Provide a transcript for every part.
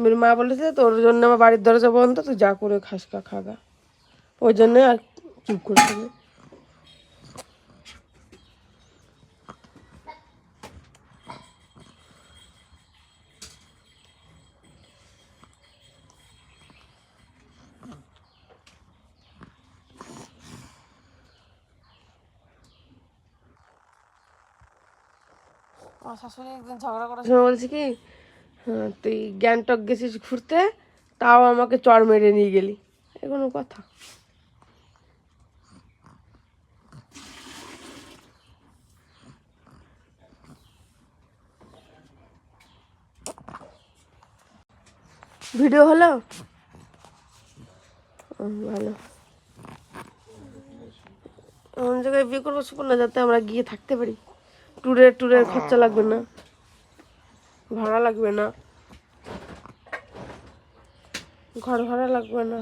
মেয়ের মা বলেছে তোর জন্য আমার বাড়ির দরজা বন্ধ তুই যা করে খাস খা খাগা ওই জন্য আর চুপ করে থাকে। আমার শাশুড়ি একদিন ঝগড়া করার সময় বলছে কি হ্যাঁ তুই গ্যাংটক গেছিস ঘুরতে, তাও আমাকে চড় মেরে নিয়ে গেলি। এ কোনো কথা। ভিডিও হলো? ভালো। এমন জায়গায় বিয়ে করব সুপর্ণা, যাতে আমরা গিয়ে থাকতে পারি। ট্যুরের ট্যুরের খরচা লাগবে না। ভাড়া লাগবে না। ঘর ভাড়া লাগবে না।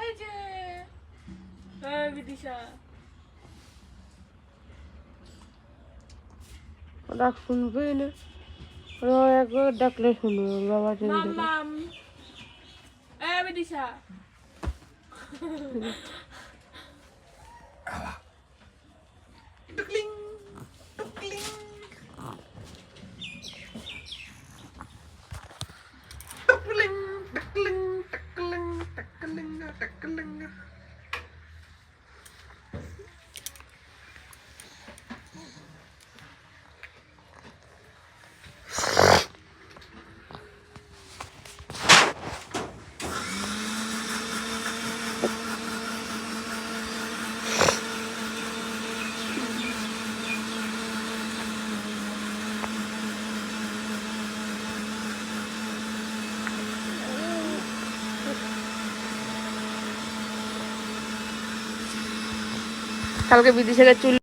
এই হ্যাঁ ডাক শুনবেই না। একবার ডাকলে ওর বাবা যদি কালকে বিদেশে চুল